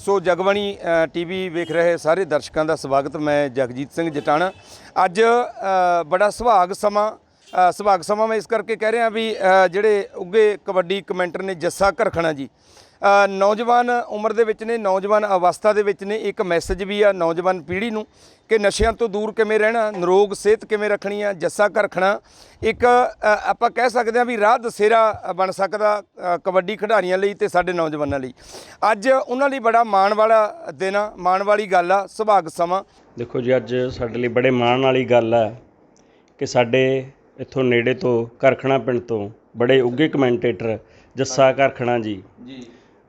ਸੋ Jagbani TV ਵੇਖ ਰਹੇ ਸਾਰੇ ਦਰਸ਼ਕਾਂ ਦਾ ਸਵਾਗਤ। ਮੈਂ ਜਗਜੀਤ ਸਿੰਘ ਜਟਾਣਾ। ਅੱਜ ਬੜਾ ਸੁਹਾਗ ਸਮਾਂ ਅ, ਸੁਹਾਗ ਸਮਾਂ ਮੈਂ ਇਸ ਕਰਕੇ ਕਹਿ ਰਿਹਾ ਵੀ ਜਿਹੜੇ ਉੱਗੇ ਕਬੱਡੀ ਕਮੈਂਟਰ ਨੇ ਜੱਸਾ ਘਰਖਣਾ ਜੀ ਨੌਜਵਾਨ ਉਮਰ ਦੇ ਵਿੱਚ ਨੇ ਨੌਜਵਾਨ ਅਵਸਥਾ ਦੇ ਵਿੱਚ ਨੇ ਇੱਕ ਮੈਸੇਜ ਵੀ ਆ ਨੌਜਵਾਨ ਪੀੜ੍ਹੀ ਨੂੰ ਕਿ ਨਸ਼ਿਆਂ ਤੋਂ ਦੂਰ ਕਿਵੇਂ ਰਹਿਣਾ ਨਿਰੋਗ ਸਿਹਤ ਕਿਵੇਂ ਰੱਖਣੀ ਆ ਜੱਸਾ ਘਰਖਣਾ ਇੱਕ ਆਪਾਂ ਕਹਿ ਸਕਦੇ ਹਾਂ ਵੀ ਰਾਹ ਦਸੇਰਾ ਬਣ ਸਕਦਾ ਕਬੱਡੀ ਖਿਡਾਰੀਆਂ ਲਈ ਤੇ ਸਾਡੇ ਨੌਜਵਾਨਾਂ ਲਈ। ਅੱਜ ਉਹਨਾਂ ਲਈ ਬੜਾ ਮਾਣ ਵਾਲਾ ਦਿਨ ਆ ਮਾਣ ਵਾਲੀ ਗੱਲ ਆ ਸੁਭਾਗ ਸਮਾਂ। ਦੇਖੋ ਜੀ ਅੱਜ ਸਾਡੇ ਲਈ ਬੜੇ ਮਾਣ ਵਾਲੀ ਗੱਲ ਹੈ ਕਿ ਸਾਡੇ ਇੱਥੋਂ ਨੇੜੇ ਤੋਂ ਕਰਖਣਾ ਪਿੰਡ ਤੋਂ ਬੜੇ ਉੱਗੇ ਕਮੈਂਟੇਟਰ ਜੱਸਾ ਕਰਖਣਾ ਜੀ। ਜੀ।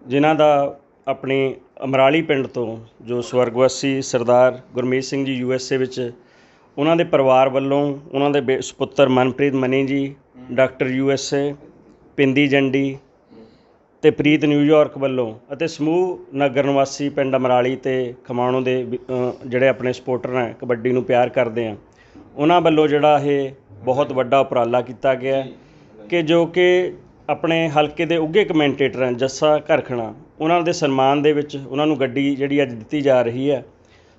ਜਿਨ੍ਹਾਂ ਦਾ ਆਪਣੀ ਅਮਰਾਲੀ ਪਿੰਡ ਤੋਂ ਜੋ ਸਵਰਗਵਾਸੀ ਸਰਦਾਰ ਗੁਰਮੀਤ ਸਿੰਘ ਜੀ ਯੂ ਐੱਸ ਏ ਵਿੱਚ ਉਹਨਾਂ ਦੇ ਪਰਿਵਾਰ ਵੱਲੋਂ ਉਹਨਾਂ ਦੇ ਬੇ- ਸੁਪੁੱਤਰ Manpreet Mani ji, doctor U S A, Pindi Jandi ਤੇ ਪ੍ਰੀਤ ਨਿਊਯਾਰਕ ਵੱਲੋਂ ਅਤੇ ਸਮੂਹ ਨਗਰ ਨਿਵਾਸੀ ਪਿੰਡ ਅਮਰਾਲੀ ਤੇ ਖਮਾਣੋ ਦੇ ਜਿਹੜੇ ਆਪਣੇ ਸਪੋਰਟਰ ਨੇ ਕਬੱਡੀ ਨੂੰ ਪਿਆਰ ਕਰਦੇ ਆ, ਉਹਨਾਂ ਵੱਲੋਂ ਜਿਹੜਾ ਇਹ ਬਹੁਤ ਵੱਡਾ ਉਪਰਾਲਾ ਕੀਤਾ ਗਿਆ ਕਿ ਜੋ ਕਿ ਆਪਣੇ ਹਲਕੇ ਦੇ ਉੱਘੇ ਕਮੈਂਟੇਟਰ ਹਨ ਜੱਸਾ ਘਰਖਣਾ, ਉਹਨਾਂ ਦੇ ਸਨਮਾਨ ਦੇ ਵਿੱਚ ਉਹਨਾਂ ਨੂੰ ਗੱਡੀ ਜਿਹੜੀ ਅੱਜ ਦਿੱਤੀ ਜਾ ਰਹੀ ਹੈ।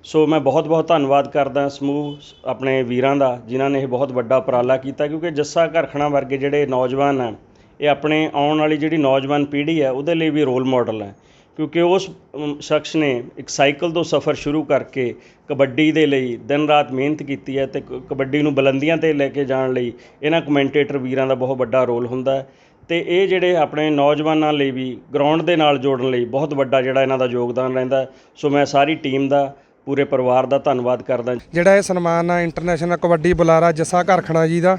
ਸੋ ਮੈਂ ਬਹੁਤ ਬਹੁਤ ਧੰਨਵਾਦ ਕਰਦਾ ਸਮੂਹ, ਆਪਣੇ ਵੀਰਾਂ ਦਾ, ਜਿਨ੍ਹਾਂ ਨੇ ਇਹ ਬਹੁਤ ਵੱਡਾ ਉਪਰਾਲਾ ਕੀਤਾ, ਕਿਉਂਕਿ ਜੱਸਾ ਘਰਖਣਾ ਵਰਗੇ ਜਿਹੜੇ ਨੌਜਵਾਨ ਹੈ ਇਹ ਆਪਣੇ ਆਉਣ ਵਾਲੀ ਜਿਹੜੀ ਨੌਜਵਾਨ ਪੀੜ੍ਹੀ ਹੈ, ਉਹਦੇ ਲਈ ਵੀ ਰੋਲ ਮਾਡਲ ਹੈ। ਕਿਉਂਕਿ ਉਸ ਸ਼ਖਸ ਨੇ ਇੱਕ ਸਾਈਕਲ ਤੋਂ ਸਫ਼ਰ ਸ਼ੁਰੂ ਕਰਕੇ ਕਬੱਡੀ ਦੇ ਲਈ ਦਿਨ ਰਾਤ ਮਿਹਨਤ ਕੀਤੀ ਹੈ ਤੇ ਕ- ਕਬੱਡੀ ਨੂੰ ਬੁਲੰਦੀਆਂ ਤੇ ਲੈ ਕੇ ਜਾਣ ਲਈ ਇਹਨਾਂ ਕਮੈਂਟੇਟਰ ਵੀਰਾਂ ਦਾ ਬਹੁਤ ਵੱਡਾ ਰੋਲ ਹੁੰਦਾ ਹੈ। ਅਤੇ ਇਹ ਜਿਹੜੇ ਆਪਣੇ ਨੌਜਵਾਨਾਂ ਲਈ ਵੀ ਗਰਾਊਂਡ ਦੇ ਨਾਲ ਜੋੜਨ ਲਈ ਬਹੁਤ ਵੱਡਾ ਜਿਹੜਾ ਇਹਨਾਂ ਦਾ ਯੋਗਦਾਨ ਰਹਿੰਦਾ ਸੋ ਮੈਂ ਸਾਰੀ ਟੀਮ ਦਾ, ਪੂਰੇ ਪਰਿਵਾਰ ਦਾ ਧੰਨਵਾਦ ਕਰਦਾ ਜਿਹੜਾ ਇਹ ਸਨਮਾਨ ਆ ਇੰਟਰਨੈਸ਼ਨਲ ਕਬੱਡੀ ਬੁਲਾਰਾ ਜੱਸਾ ਘਰਖਣਾ ਜੀ ਦਾ,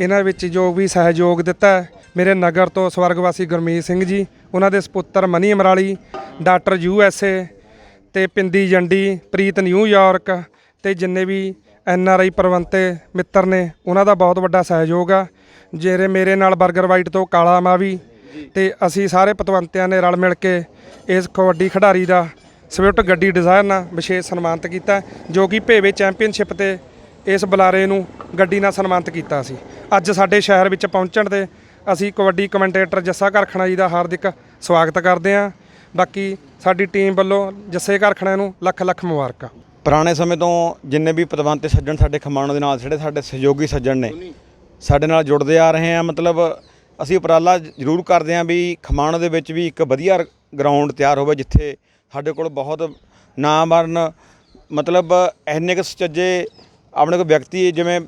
ਇਹਨਾਂ ਵਿੱਚ ਜੋ ਵੀ ਸਹਿਯੋਗ ਦਿੱਤਾ ਮੇਰੇ ਨਗਰ ਤੋਂ ਸਵਰਗਵਾਸੀ ਗੁਰਮੀਤ ਸਿੰਘ ਜੀ, ਉਹਨਾਂ ਦੇ ਸੁਪੁੱਤਰ Mani Amrali, doctor U S A ਤੇ ਪਿੰਦੀ ਜੰਡੀ, ਪ੍ਰੀਤ ਨਿਊਯਾਰਕ ਤੇ ਜਿੰਨੇ ਵੀ ਐਨ ਆਰ ਆਈ ਪਰਵੰਤੇ ਮਿੱਤਰ ਨੇ, ਉਹਨਾਂ ਦਾ ਬਹੁਤ ਵੱਡਾ ਸਹਿਯੋਗ ਆ। ਜਿਹੜੇ ਮੇਰੇ ਨਾਲ 버ਗਰ ਵਾਈਟ ਤੋਂ ਕਾਲਾ ਮਾਵੀ ਤੇ ਅਸੀਂ ਸਾਰੇ ਪਤਵੰਤਿਆਂ ਨੇ ਰਲ ਮਿਲ ਕੇ ਇਸ ਕਬੱਡੀ ਖਿਡਾਰੀ ਦਾ ਸਵਿਫਟ ਗੱਡੀ ਡਿਜ਼ਾਇਰ ਨਾਲ ਵਿਸ਼ੇਸ਼ ਸਨਮਾਨਿਤ ਕੀਤਾ, ਜੋ ਕਿ ਭੇਵੇ ਚੈਂਪੀਅਨਸ਼ਿਪ ਤੇ ਇਸ ਬੁਲਾਰੇ ਨੂੰ ਗੱਡੀ ਨਾਲ ਸਨਮਾਨਿਤ ਕੀਤਾ ਸੀ। ਅੱਜ ਸਾਡੇ ਸ਼ਹਿਰ ਵਿੱਚ ਪਹੁੰਚਣ ਤੇ ਅਸੀਂ ਕਬੱਡੀ ਕਮੈਂਟੇਟਰ ਜੱਸਾ ਘਰਖਣਾ ਜੀ ਦਾ ਹਾਰਦਿਕ ਸਵਾਗਤ ਕਰਦੇ ਹਾਂ। ਬਾਕੀ ਸਾਡੀ ਟੀਮ ਵੱਲੋਂ ਜੱਸੇ ਘਰਖਣਾ ਨੂੰ ਲੱਖ ਲੱਖ ਮੁਬਾਰਕਾਂ। ਪੁਰਾਣੇ ਸਮੇਂ ਤੋਂ ਜਿੰਨੇ ਵੀ ਪਦਵੰਤ ਤੇ ਸੱਜਣ ਸਾਡੇ ਖਮਾਣੋ ਦੇ ਨਾਲ ਜਿਹੜੇ ਸਾਡੇ ਸਹਿਯੋਗੀ ਸੱਜਣ ਨੇ, ਸਾਡੇ ਨਾਲ ਜੁੜਦੇ ਆ ਰਹੇ ਆ। ਮਤਲਬ ਅਸੀਂ ਉਪਰਾਲਾ ਜ਼ਰੂਰ ਕਰਦੇ ਆ ਵੀ ਖਮਾਣੋ ਦੇ ਵਿੱਚ ਵੀ ਇੱਕ ਵਧੀਆ ਗਰਾਊਂਡ ਤਿਆਰ ਹੋਵੇ, ਜਿੱਥੇ ਸਾਡੇ ਕੋਲ ਬਹੁਤ ਨਾਮਵਰਨ ਮਤਲਬ ਐਨੇ ਕੁ ਸੁਚੱਜੇ ਆਪਣੇ ਕੋਲ ਵਿਅਕਤੀ ਜਿਵੇਂ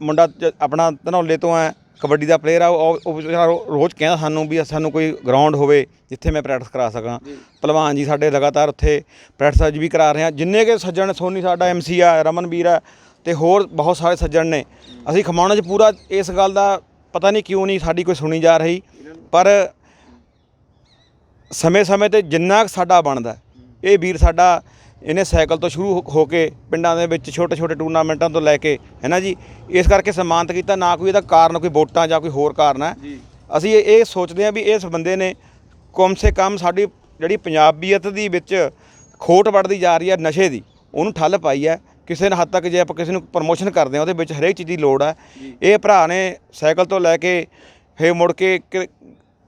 ਮੁੰਡਾ ਆਪਣਾ ਧਨੌਲੇ ਤੋਂ ਹੈ ਕਬੱਡੀ ਦਾ ਪਲੇਅਰ ਆ ਉਹ ਉਹ ਵਿਚਾਰਾ ਰੋ- ਰੋਜ਼ ਕਹਿੰਦਾ ਸਾਨੂੰ ਵੀ ਸਾਨੂੰ ਕੋਈ ਗਰਾਊਂਡ ਹੋਵੇ ਜਿੱਥੇ ਮੈਂ ਪ੍ਰੈਕਟਿਸ ਕਰਾ ਸਕਾਂ। ਪਹਿਲਵਾਨ ਜੀ ਸਾਡੇ ਲਗਾਤਾਰ ਉੱਥੇ ਪ੍ਰੈਕਟਿਸ ਅੱਜ ਵੀ ਕਰਾ ਰਹੇ ਆ। ਜਿੰਨੇ ਕੇ ਸੱਜਣ ਸੋਨੀ ਸਾਡਾ ਐਮਸੀ ਆ ਰਮਨਵੀਰ ਆ ਤੇ ਹੋਰ ਬਹੁਤ ਸਾਰੇ ਸੱਜਣ ਨੇ। ਅਸੀਂ ਖਮਾਣੋ 'ਚ ਪੂਰਾ ਇਸ ਗੱਲ ਦਾ ਪਤਾ ਨਹੀਂ ਕਿਉਂ ਨਹੀਂ ਸਾਡੀ ਕੋਈ ਸੁਣੀ ਜਾ ਰਹੀ। ਪਰ ਸਮੇਂ-ਸਮੇਂ ਤੇ ਜਿੰਨਾ ਕੁ ਸਾਡਾ ਬਣਦਾ ਹੈ, ਇਹ ਵੀਰ ਸਾਡਾ ਇਹਨੇ ਸਾਈਕਲ ਤੋਂ ਸ਼ੁਰੂ ਹੋ- ਕੇ ਪਿੰਡਾਂ ਦੇ ਵਿੱਚ ਛੋਟੇ-ਛੋਟੇ ਟੂਰਨਾਮੈਂਟਾਂ ਤੋਂ ਲੈ ਕੇ ਹੈ ਨਾ ਜੀ? ਇਸ ਕਰਕੇ ਸਨਮਾਨਿਤ ਕੀਤਾ ਨਾ ਕੋਈ ਇਹਦਾ ਕਾਰਨ ਕੋਈ ਵੋਟਾਂ ਜਾਂ ਕੋਈ ਹੋਰ ਕਾਰਨ ਹੈ। ਅਸੀਂ ਇਹ ਸੋਚਦੇ ਹਾਂ ਵੀ ਇਸ ਬੰਦੇ ਨੇ ਕਮ ਸੇ ਕਮ ਸਾਡੀ ਜਿਹੜੀ ਪੰਜਾਬੀਅਤ ਦੀ ਵਿੱਚ ਖੋਟ ਵੱਢਦੀ ਜਾ ਰਹੀ ਹੈ ਨਸ਼ੇ ਦੀ ਉਹਨੂੰ ਠੱਲ ਪਾਈ ਹੈ। ਕਿਸੇ ਨਾ ਹੱਦ ਤੱਕ ਜੇ ਆਪਾਂ ਕਿਸੇ ਨੂੰ ਪ੍ਰਮੋਸ਼ਨ ਕਰਦੇ ਹਾਂ ਉਹਦੇ ਵਿੱਚ ਹਰੇਕ ਚੀਜ਼ ਦੀ ਲੋੜ ਹੈ। ਇਹ ਭਰਾ ਨੇ ਸਾਈਕਲ ਤੋਂ ਲੈ ਕੇ ਫੇਰ ਮੁੜ ਕੇ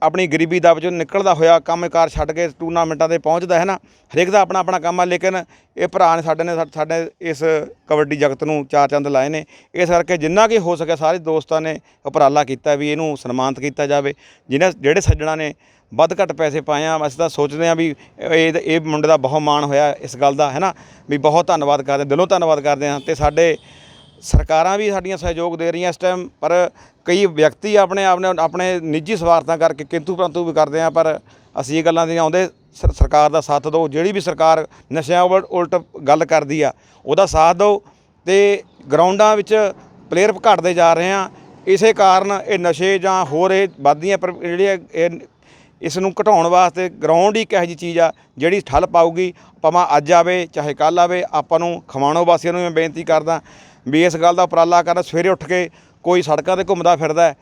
ਆਪਣੀ ਗਰੀਬੀ ਦਾ ਵਿੱਚੋਂ ਨਿਕਲਦਾ ਹੋਇਆ ਕੰਮਕਾਰ ਛੱਡ ਕੇ ਟੂਰਨਾਮੈਂਟਾਂ ਤੇ ਪਹੁੰਚਦਾ ਹੈ ਨਾ, ਹਰੇਕ ਦਾ ਆਪਣਾ ਆਪਣਾ ਕੰਮ ਆ, ਲੇਕਿਨ ਇਹ ਭਰਾ ਨੇ ਸਾਡੇ ਨੇ ਸਾਡੇ ਇਸ ਕਬੱਡੀ ਜਗਤ ਨੂੰ ਚਾਰ ਚੰਦ ਲਾਏ ਨੇ। ਇਸ ਕਰਕੇ ਜਿੰਨਾ ਕਿ ਹੋ ਸਕਿਆ ਸਾਰੇ ਦੋਸਤਾਂ ਨੇ ਉਪਰਾਲਾ ਕੀਤਾ ਵੀ ਇਹਨੂੰ ਸਨਮਾਨਿਤ ਕੀਤਾ ਜਾਵੇ। ਜਿਹਨਾਂ ਜਿਹੜੇ ਸੱਜਣਾ ਨੇ ਵੱਧ ਘੱਟ ਪੈਸੇ ਪਾਏ ਆ, ਅਸੀਂ ਤਾਂ ਸੋਚਦੇ ਆ ਵੀ ਇਹ ਇਹ ਮੁੰਡੇ ਦਾ ਬਹੁਤ ਮਾਣ ਹੋਇਆ ਇਸ ਗੱਲ ਦਾ, ਹੈ ਨਾ? ਵੀ ਬਹੁਤ ਧੰਨਵਾਦ ਕਰਦੇ, ਦਿਲੋਂ ਧੰਨਵਾਦ ਕਰਦੇ ਹਾਂ ਤੇ ਸਾਡੇ ਸਰਕਾਰਾਂ ਵੀ ਸਾਡੀਆਂ ਸਹਿਯੋਗ ਦੇ ਰਹੀਆਂ ਇਸ ਟਾਈਮ ਪਰ ਕਈ ਵਿਅਕਤੀ ਆਪਣੇ ਆਪਣੇ ਆਪਣੇ ਨਿੱਜੀ ਸਵਾਰਥਾਂ ਕਰਕੇ ਕਿੰਤੂ ਪਰੰਤੂ ਵੀ ਕਰਦੇ ਆ, ਪਰ ਅਸੀਂ ਇਹ ਗੱਲਾਂ ਦੀ ਆਉਂਦੇ ਸਰ- ਸਰਕਾਰ ਦਾ ਸਾਥ ਦਿਓ, ਜਿਹੜੀ ਵੀ ਸਰਕਾਰ ਨਸ਼ਿਆਂ ਉਲਟ ਉਲਟ ਗੱਲ ਕਰਦੀ ਆ, ਉਹਦਾ ਸਾਥ ਦਿਓ ਤੇ ਗਰਾਊਂਡਾਂ ਵਿੱਚ ਪਲੇਅਰ ਘਟਦੇ ਜਾ ਰਹੇ ਆ, ਇਸੇ ਕਾਰਨ ਇਹ ਨਸ਼ੇ ਜਾਂ ਹੋਰ ਇਹ ਵੱਧਦੀਆਂ ਪਰ ਜਿਹੜੀਆਂ ਇਹ ਇਸ ਨੂੰ ਘਟਾਉਣ ਵਾਸਤੇ ਗਰਾਊਂਡ ਹੀ ਇੱਕ ਇਹੋ ਜਿਹੀ ਚੀਜ਼ ਆ, ਜਿਹੜੀ ਠੱਲ ਪਾਊਗੀ, ਭਾਵੇਂ ਅੱਜ ਆਵੇ, ਚਾਹੇ ਕੱਲ ਆਵੇ, ਆਪਾਂ ਨੂੰ ਖਮਾਣੋ ਵਾਸੀਆਂ ਨੂੰ ਮੈਂ ਬੇਨਤੀ ਕਰਦਾ ਵੀ ਇਸ ਗੱਲ ਦਾ ਉਪਰਾਲਾ ਕਰਨਾ, ਸਵੇਰੇ ਉੱਠ ਕੇ ਕੋਈ ਸੜਕਾਂ ਤੇ ਘੁੰਮਦਾ ਫਿਰਦਾ ਹੈ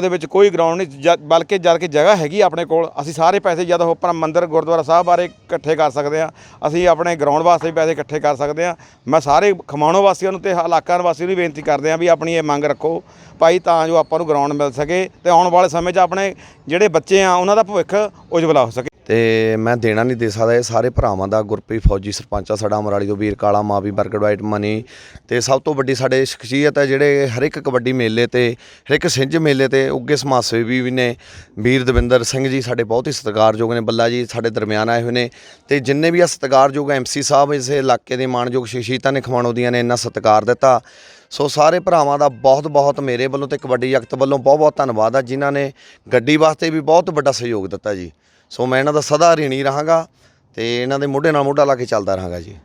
ਦੇ ਵਿੱਚ ਕੋਈ ਗਰਾਊਂਡ ਨਹੀਂ, ਜ- ਬਲਕਿ ਜਦ ਕਿ ਜਗ੍ਹਾ ਹੈਗੀ ਆਪਣੇ ਕੋਲ, ਅਸੀਂ ਸਾਰੇ ਪੈਸੇ ਜਦ ਆਪਣਾ ਮੰਦਿਰ ਗੁਰਦੁਆਰਾ ਸਾਹਿਬ ਬਾਰੇ ਇਕੱਠੇ ਕਰ ਸਕਦੇ ਆ ਅਸੀਂ ਆਪਣੇ ਗਰਾਊਂਡ ਵਾਸਤੇ ਵੀ ਪੈਸੇ ਇਕੱਠੇ ਕਰ ਸਕਦੇ ਆ ਮੈਂ ਸਾਰੇ ਖਮਾਣੋ ਵਾਸੀਆਂ ਨੂੰ ਤੇ ਇਲਾਕਾ ਵਾਸੀਆਂ ਨੂੰ ਵੀ ਬੇਨਤੀ ਕਰਦੇ ਆ ਵੀ ਆਪਣੀ ਇਹ ਮੰਗ ਰੱਖੋ, ਭਾਈ ਤਾਂ ਜੋ ਆਪਾਂ ਨੂੰ ਗਰਾਊਂਡ ਮਿਲ ਸਕੇ ਤੇ ਆਉਣ ਵਾਲੇ ਸਮੇਂ 'ਚ ਆਪਣੇ ਜਿਹੜੇ ਬੱਚੇ ਆ, ਉਹਨਾਂ ਦਾ ਭਵਿੱਖ ਉਜਵਲਾ ਹੋ ਸਕੇ। ਤੇ ਮੈਂ ਦੇਣਾ ਨਹੀਂ ਦੇ ਸਕਦਾ। ਇਹ ਸਾਰੇ ਭਰਾਵਾਂ ਦਾ ਗੁਰਪ੍ਰੀਤ ਫੌਜੀ, ਸਰਪੰਚ ਆ ਸਾਡਾ, ਅਮਰਾਲੀ ਤੋਂ ਵੀਰ ਕਾਲਾ ਮਾਵੀ ਬਰਗੜ ਵਾਈਟ ਮਨੀ ਤੇ ਸਭ ਤੋਂ ਵੱਡੀ ਸਾਡੇ ਸ਼ਖਸੀਅਤ ਹੈ ਜਿਹੜੇ ਹਰ ਇੱਕ ਕਬੱਡੀ ਮੇਲੇ ਤੇ, ਹਰ ਇੱਕ ਸਿੰਝ ਮੇਲੇ ਤੇ ਉੱਗੇ ਸਮਾਜ ਸੇਵੀ ਵੀ ਨੇ। ਵੀਰ ਦਵਿੰਦਰ ਸਿੰਘ ਜੀ ਸਾਡੇ ਬਹੁਤ ਹੀ ਸਤਿਕਾਰਯੋਗ ਨੇ, ਬੱਲਾ ਜੀ ਸਾਡੇ ਦਰਮਿਆਨ ਆਏ ਹੋਏ ਨੇ ਤੇ ਜਿੰਨੇ ਵੀ ਆ ਸਤਿਕਾਰਯੋਗ ਐਮਸੀ ਸਾਹਿਬ ਇਸ ਇਲਾਕੇ ਦੇ ਮਾਣਯੋਗ ਸ਼ਖਸੀਅਤਾਂ ਨੇ ਖਵਾਣੋ ਦੀਆਂ ਨੇ ਇੰਨਾ ਸਤਿਕਾਰ ਦਿੱਤਾ। ਸੋ ਸਾਰੇ ਭਰਾਵਾਂ ਦਾ ਬਹੁਤ ਬਹੁਤ ਮੇਰੇ ਵੱਲੋਂ ਤੇ ਕਬੱਡੀ ਜਗਤ ਵੱਲੋਂ ਬਹੁਤ ਬਹੁਤ ਧੰਨਵਾਦ ਆ ਜਿਨ੍ਹਾਂ ਨੇ ਗੱਡੀ ਵਾਸਤੇ ਵੀ ਬਹੁਤ ਵੱਡਾ ਸਹਿਯੋਗ ਦਿੱਤਾ ਜੀ। ਸੋ ਮੈਂ ਇਹਨਾਂ ਦਾ ਸਦਾ ঋਣੀ ਰਹਾਂਗਾ ਤੇ ਇਹਨਾਂ ਦੇ ਮੋਢੇ ਨਾਲ ਮੋਢਾ ਲਾ ਕੇ ਚੱਲਦਾ ਰਹਾਂਗਾ ਜੀ।